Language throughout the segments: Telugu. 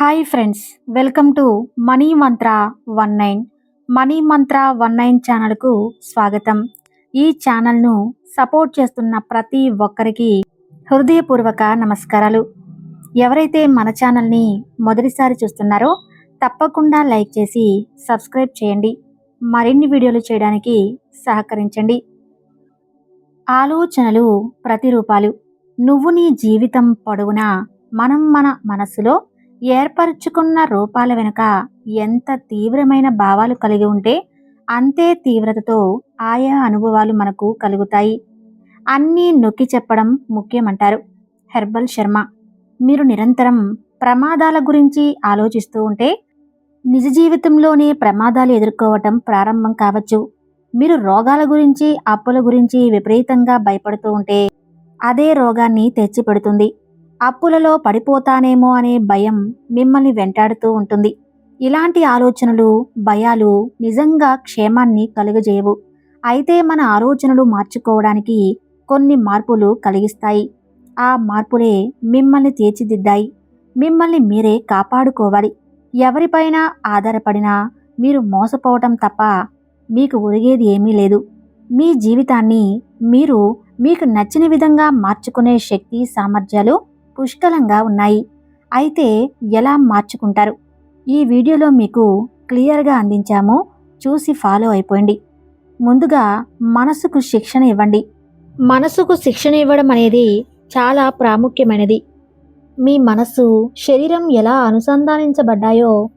Hi friends welcome to money mantra one nine money mantra one nine ఛానల్కు స్వాగతం. ఈ ఛానల్ను సపోర్ట్ చేస్తున్న ప్రతి ఒక్కరికి హృదయపూర్వక నమస్కారాలు. ఎవరైతే మన ఛానల్ని మొదటిసారి చూస్తున్నారో తప్పకుండా లైక్ చేసి సబ్స్క్రైబ్ చేయండి. మరిన్ని వీడియోలు చేయడానికి సహకరించండి. ఆలోచనలు ప్రతిరూపాలు. నువ్వు నీ జీవితం పొడవునా మనం మన మనసులో ఏర్పరచుకున్న రూపాల వెనుక ఎంత తీవ్రమైన భావాలు కలిగి ఉంటే అంతే తీవ్రతతో ఆయా అనుభవాలు మనకు కలుగుతాయి. అన్నీ నొక్కి చెప్పడం ముఖ్యమంటారు. హెర్బల్ శర్మ మీరు నిరంతరం ప్రమాదాల గురించి ఆలోచిస్తూ ఉంటే నిజ జీవితంలోనే ప్రమాదాలు ఎదుర్కోవటం ప్రారంభం కావచ్చు. మీరు రోగాల గురించి అప్పుల గురించి విపరీతంగా భయపడుతూ ఉంటే అదే రోగాన్ని తెచ్చిపెడుతుంది. అప్పులలో పడిపోతానేమో అనే భయం మిమ్మల్ని వెంటాడుతూ ఉంటుంది. ఇలాంటి ఆలోచనలు భయాలు నిజంగా క్షేమాన్ని కలుగజేయవు. అయితే మన ఆలోచనలు మార్చుకోవడానికి కొన్ని మార్పులు కలిగిస్తాయి. ఆ మార్పులే మిమ్మల్ని తీర్చిదిద్దాయి. మిమ్మల్ని మీరే కాపాడుకోవాలి. ఎవరిపైన ఆధారపడినా మీరు మోసపోవటం తప్ప మీకు ఒరిగేది ఏమీ లేదు. మీ జీవితాన్ని మీరు మీకు నచ్చిన విధంగా మార్చుకునే శక్తి సామర్థ్యాలు పుష్కలంగా ఉన్నాయి. అయితే ఎలా మార్చుకుంటారు? ఈ వీడియోలో మీకు క్లియర్గా అందించాము. చూసి ఫాలో అయిపోండి. ముందుగా మనసుకు శిక్షణ ఇవ్వండి. మనసుకు శిక్షణ ఇవ్వడం అనేది చాలా ప్రాముఖ్యమైనది. మీ మనస్సు శరీరం ఎలా అనుసంధానించబడ్డాయో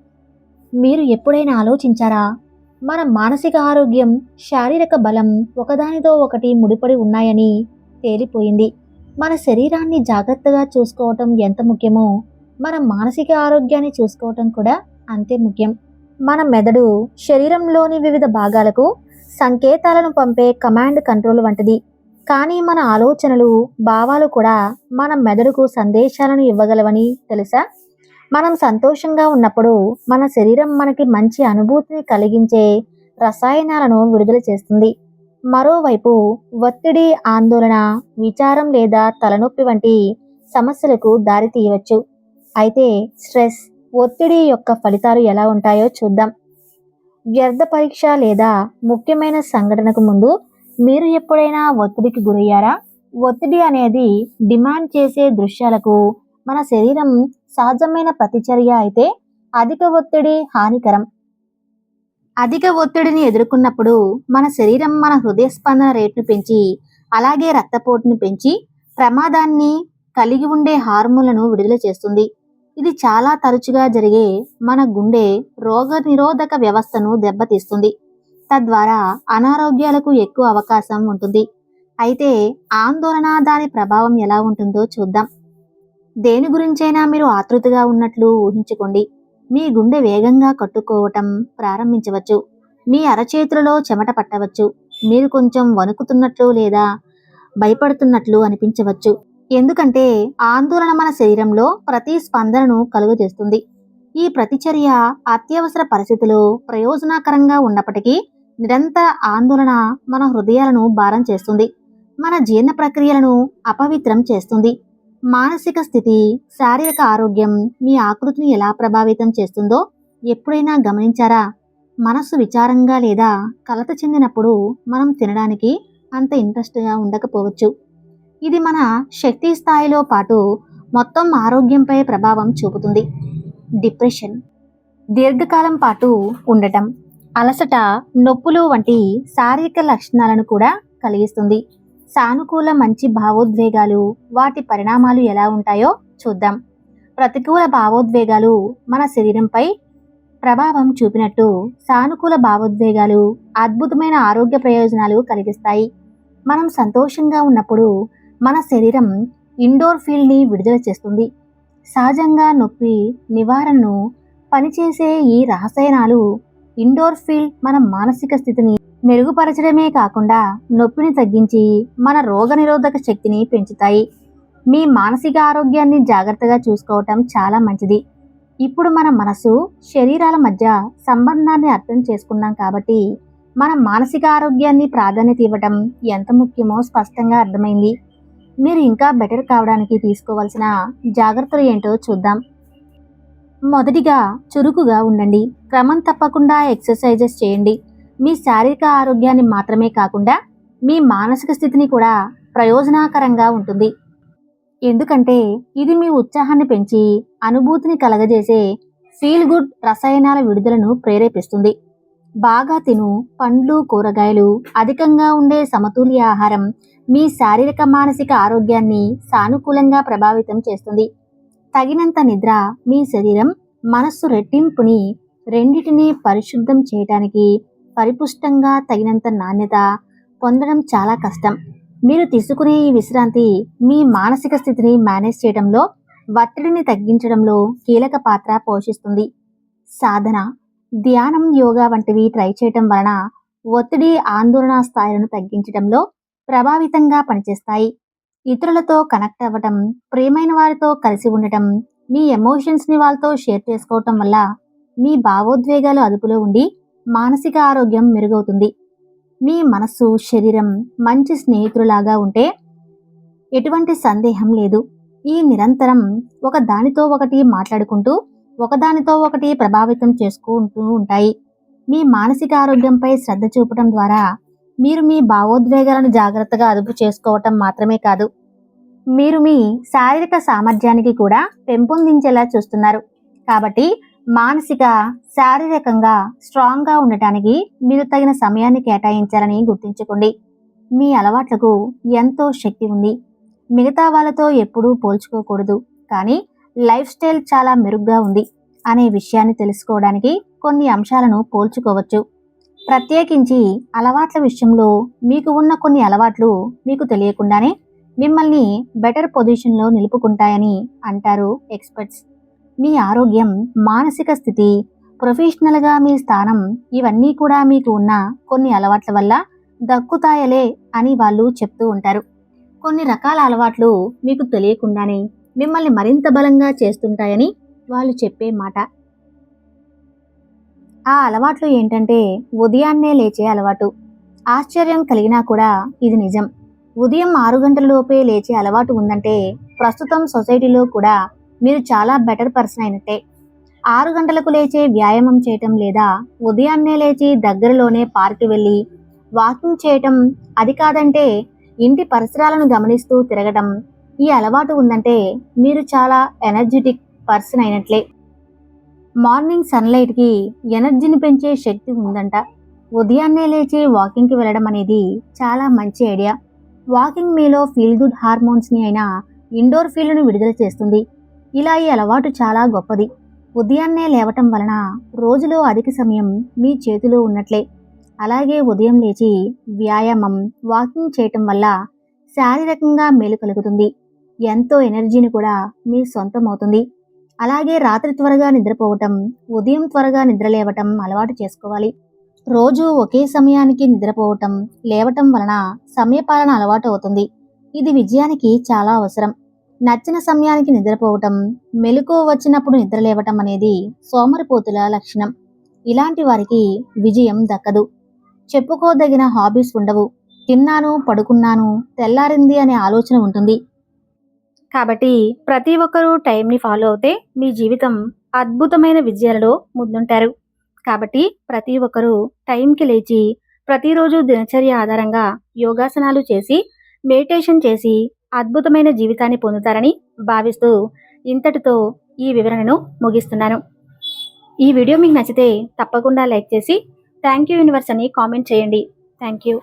మీరు ఎప్పుడైనా ఆలోచించారా? మన మానసిక ఆరోగ్యం శారీరక బలం ఒకదానితో ఒకటి ముడిపడి ఉన్నాయని తేలిపోయింది. మన శరీరాన్ని జాగ్రత్తగా చూసుకోవటం ఎంత ముఖ్యమో మన మానసిక ఆరోగ్యాన్ని చూసుకోవటం కూడా అంతే ముఖ్యం. మన మెదడు శరీరంలోని వివిధ భాగాలకు సంకేతాలను పంపే కమాండ్ కంట్రోల్ వంటిది. కానీ మన ఆలోచనలు భావాలు కూడా మన మెదడుకు సందేశాలను ఇవ్వగలవని తెలుసా? మనం సంతోషంగా ఉన్నప్పుడు మన శరీరం మనకి మంచి అనుభూతిని కలిగించే రసాయనాలను విడుదల చేస్తుంది. మరోవైపు ఒత్తిడి ఆందోళన విచారం లేదా తలనొప్పి వంటి సమస్యలకు దారి తీయవచ్చు. అయితే స్ట్రెస్ ఒత్తిడి యొక్క ఫలితాలు ఎలా ఉంటాయో చూద్దాం. వ్యర్థ పరీక్ష లేదా ముఖ్యమైన సంఘటనకు ముందు మీరు ఎప్పుడైనా ఒత్తిడికి గురయ్యారా? ఒత్తిడి అనేది డిమాండ్ చేసే దృశ్యాలకు మన శరీరం సహజమైన ప్రతిచర్య అయితే అధిక ఒత్తిడి హానికరం. అధిక ఒత్తిడిని ఎదుర్కొన్నప్పుడు మన శరీరం మన హృదయ స్పందన రేటును పెంచి అలాగే రక్తపోటును పెంచి ప్రమాదాన్ని కలిగి ఉండే హార్మోన్లను విడుదల చేస్తుంది. ఇది చాలా తరచుగా జరిగే మన గుండె రోగ నిరోధక వ్యవస్థను దెబ్బతీస్తుంది. తద్వారా అనారోగ్యాలకు ఎక్కువ అవకాశం ఉంటుంది. అయితే ఆందోళన దాని ప్రభావం ఎలా ఉంటుందో చూద్దాం. దేని గురించైనా మీరు ఆతృతగా ఉన్నట్లు ఊహించుకోండి. మీ గుండె వేగంగా కట్టుకోవటం ప్రారంభించవచ్చు. మీ అరచేతులలో చెమట పట్టవచ్చు. మీరు కొంచెం వణుకుతున్నట్లు లేదా భయపడుతున్నట్లు అనిపించవచ్చు. ఎందుకంటే ఆందోళన మన శరీరంలో ప్రతి స్పందనను కలుగజేస్తుంది. ఈ ప్రతిచర్య అత్యవసర పరిస్థితిలో ప్రయోజనకరంగా ఉన్నప్పటికీ నిరంతర ఆందోళన మన హృదయాలను భారం చేస్తుంది. మన జీర్ణ ప్రక్రియలను అపవిత్రం చేస్తుంది. మానసిక స్థితి శారీరక ఆరోగ్యం మీ ఆకృతిని ఎలా ప్రభావితం చేస్తుందో ఎప్పుడైనా గమనించారా? మనస్సు విచారంగా లేదా కలత చెందినప్పుడు మనం తినడానికి అంత ఇంట్రెస్ట్గా ఉండకపోవచ్చు. ఇది మన శక్తి స్థాయిలో పాటు మొత్తం ఆరోగ్యంపై ప్రభావం చూపుతుంది. డిప్రెషన్ దీర్ఘకాలం పాటు ఉండటం అలసట నొప్పులు వంటి శారీరక లక్షణాలను కూడా కలిగిస్తుంది. సానుకూల మంచి భావోద్వేగాలు వాటి పరిణామాలు ఎలా ఉంటాయో చూద్దాం. ప్రతికూల భావోద్వేగాలు మన శరీరంపై ప్రభావం చూపినట్టు సానుకూల భావోద్వేగాలు అద్భుతమైన ఆరోగ్య ప్రయోజనాలు కలిగిస్తాయి. మనం సంతోషంగా ఉన్నప్పుడు మన శరీరం ఇండోర్ ఫీల్డ్ని విడుదల చేస్తుంది. సహజంగా నొప్పి నివారణను పనిచేసే ఈ రహస్యనాలు ఇండోర్ ఫీల్డ్ మన మానసిక స్థితిని మెరుగుపరచడమే కాకుండా నొప్పిని తగ్గించి మన రోగనిరోధక శక్తిని పెంచుతాయి. మీ మానసిక ఆరోగ్యాన్ని జాగ్రత్తగా చూసుకోవటం చాలా మంచిది. ఇప్పుడు మన మనసు శరీరాల మధ్య సంబంధాన్ని అర్థం చేసుకున్నాం కాబట్టి మన మానసిక ఆరోగ్యాన్ని ప్రాధాన్యత ఇవ్వటం ఎంత ముఖ్యమో స్పష్టంగా అర్థమైంది. మీరు ఇంకా బెటర్ కావడానికి తీసుకోవాల్సిన జాగ్రత్తలు ఏంటో చూద్దాం. మొదటిగా చురుకుగా ఉండండి. క్రమం తప్పకుండా ఎక్సర్సైజెస్ చేయండి. మీ శారీరక ఆరోగ్యాన్ని మాత్రమే కాకుండా మీ మానసిక స్థితిని కూడా ప్రయోజనకరంగా ఉంటుంది. ఎందుకంటే ఇది మీ ఉత్సాహాన్ని పెంచి అనుభూతిని కలగజేసే ఫీల్ గుడ్ రసాయనాల విడుదలను ప్రేరేపిస్తుంది. బాగా తిను పండ్లు కూరగాయలు అధికంగా ఉండే సమతుల్య ఆహారం మీ శారీరక మానసిక ఆరోగ్యాన్ని సానుకూలంగా ప్రభావితం చేస్తుంది. తగినంత నిద్ర మీ శరీరం మనస్సు రెట్టింపుని రెండిటిని పరిశుద్ధం చేయటానికి పరిపుష్టంగా తగినంత నాణ్యత పొందడం చాలా కష్టం. మీరు తీసుకునే ఈ విశ్రాంతి మీ మానసిక స్థితిని మేనేజ్ చేయడంలో ఒత్తిడిని తగ్గించడంలో కీలక పాత్ర పోషిస్తుంది. సాధన ధ్యానం యోగా వంటివి ట్రై చేయటం వలన ఒత్తిడి ఆందోళన స్థాయిలను తగ్గించడంలో ప్రభావితంగా పనిచేస్తాయి. ఇతరులతో కనెక్ట్ అవ్వటం ప్రేమైన వారితో కలిసి ఉండటం మీ ఎమోషన్స్ని వాళ్ళతో షేర్ చేసుకోవటం వల్ల మీ భావోద్వేగాలు అదుపులో ఉండి మానసిక ఆరోగ్యం మెరుగవుతుంది. మీ మనస్సు శరీరం మంచి స్నేహితులాగా ఉంటే ఎటువంటి సందేహం లేదు. ఈ నిరంతరం ఒక దానితో ఒకటి మాట్లాడుకుంటూ ఒకదానితో ఒకటి ప్రభావితం చేసుకుంటూ ఉంటాయి. మీ మానసిక ఆరోగ్యంపై శ్రద్ధ చూపటం ద్వారా మీరు మీ భావోద్వేగాలను జాగ్రత్తగా అదుపు చేసుకోవటం మాత్రమే కాదు మీరు మీ శారీరక సామర్థ్యానికి కూడా పెంపొందించేలా చూస్తున్నారు. కాబట్టి మానసిక శారీరకంగా స్ట్రాంగ్గా ఉండటానికి మీరు తగిన సమయాన్ని కేటాయించాలని గుర్తుంచుకోండి. మీ అలవాట్లకు ఎంతో శక్తి ఉంది. మిగతా వాళ్ళతో ఎప్పుడూ పోల్చుకోకూడదు. కానీ లైఫ్ స్టైల్ చాలా మెరుగ్గా ఉంది అనే విషయాన్ని తెలుసుకోవడానికి కొన్ని అంశాలను పోల్చుకోవచ్చు. ప్రత్యేకించి అలవాట్ల విషయంలో మీకు ఉన్న కొన్ని అలవాట్లు మీకు తెలియకుండానే మిమ్మల్ని బెటర్ పొజిషన్లో నిలుపుకుంటాయని అంటారు ఎక్స్పర్ట్స్. మీ ఆరోగ్యం మానసిక స్థితి ప్రొఫెషనల్గా మీ స్థానం ఇవన్నీ కూడా మీకు ఉన్న కొన్ని అలవాట్ల వల్ల దక్కుతాయలే అని వాళ్ళు చెప్తూ ఉంటారు. కొన్ని రకాల అలవాట్లు మీకు తెలియకుండానే మిమ్మల్ని మరింత బలంగా చేస్తుంటాయని వాళ్ళు చెప్పే మాట. ఆ అలవాట్లు ఏంటంటే ఉదయాన్నే లేచే అలవాటు. ఆశ్చర్యం కలిగినా కూడా ఇది నిజం. ఉదయం ఆరు గంటలలోపే లేచే అలవాటు ఉందంటే ప్రస్తుతం సొసైటీలో కూడా మీరు చాలా బెటర్ పర్సన్ అయినట్టే. ఆరు గంటలకు లేచే వ్యాయామం చేయటం లేదా ఉదయాన్నే లేచి దగ్గరలోనే పార్క్ వెళ్ళి వాకింగ్ చేయటం అది కాదంటే ఇంటి పరిసరాలను గమనిస్తూ తిరగటం ఈ అలవాటు ఉందంటే మీరు చాలా ఎనర్జెటిక్ పర్సన్ అయినట్లే. మార్నింగ్ సన్లైట్కి ఎనర్జీని పెంచే శక్తి ఉందంట. ఉదయాన్నే లేచి వాకింగ్కి వెళ్ళడం అనేది చాలా మంచి ఐడియా. వాకింగ్ మీలో ఫీల్ గుడ్ హార్మోన్స్ని అయినా ఇండోర్ ఫీల్డ్ను విడుదల చేస్తుంది. ఇలా ఈ అలవాటు చాలా గొప్పది. ఉదయాన్నే లేవటం వలన రోజులో అధిక సమయం మీ చేతిలో ఉన్నట్లే. అలాగే ఉదయం లేచి వ్యాయామం వాకింగ్ చేయటం వల్ల శారీరకంగా మేలు కలుగుతుంది. ఎంతో ఎనర్జీని కూడా మీ సొంతం అవుతుంది. అలాగే రాత్రి త్వరగా నిద్రపోవటం ఉదయం త్వరగా నిద్రలేవటం అలవాటు చేసుకోవాలి. రోజు ఒకే సమయానికి నిద్రపోవటం లేవటం వలన సమయపాలన అలవాటు అవుతుంది. ఇది విజయానికి చాలా అవసరం. నచ్చిన సమయానికి నిద్రపోవటం మెలకు వచ్చినప్పుడు నిద్రలేవటం అనేది సోమరిపోతుల లక్షణం. ఇలాంటి వారికి విజయం దక్కదు. చెప్పుకోదగిన హాబీస్ ఉండవు. తిన్నాను పడుకున్నాను తెల్లారింది అనే ఆలోచన ఉంటుంది. కాబట్టి ప్రతి ఒక్కరూ టైంని ఫాలో అవుతే మీ జీవితం అద్భుతమైన విజయాలలో ముందుంటారు. కాబట్టి ప్రతి ఒక్కరూ టైంకి లేచి ప్రతిరోజు దినచర్య ఆధారంగా యోగాసనాలు చేసి మెడిటేషన్ చేసి అద్భుతమైన జీవితాన్ని పొందుతారని భావిస్తూ ఇంతటితో ఈ వివరణను ముగిస్తున్నాను. ఈ వీడియో మీకు నచ్చితే తప్పకుండా లైక్ చేసి థ్యాంక్ యూ యూనివర్స్ అని కామెంట్ చేయండి. Thank you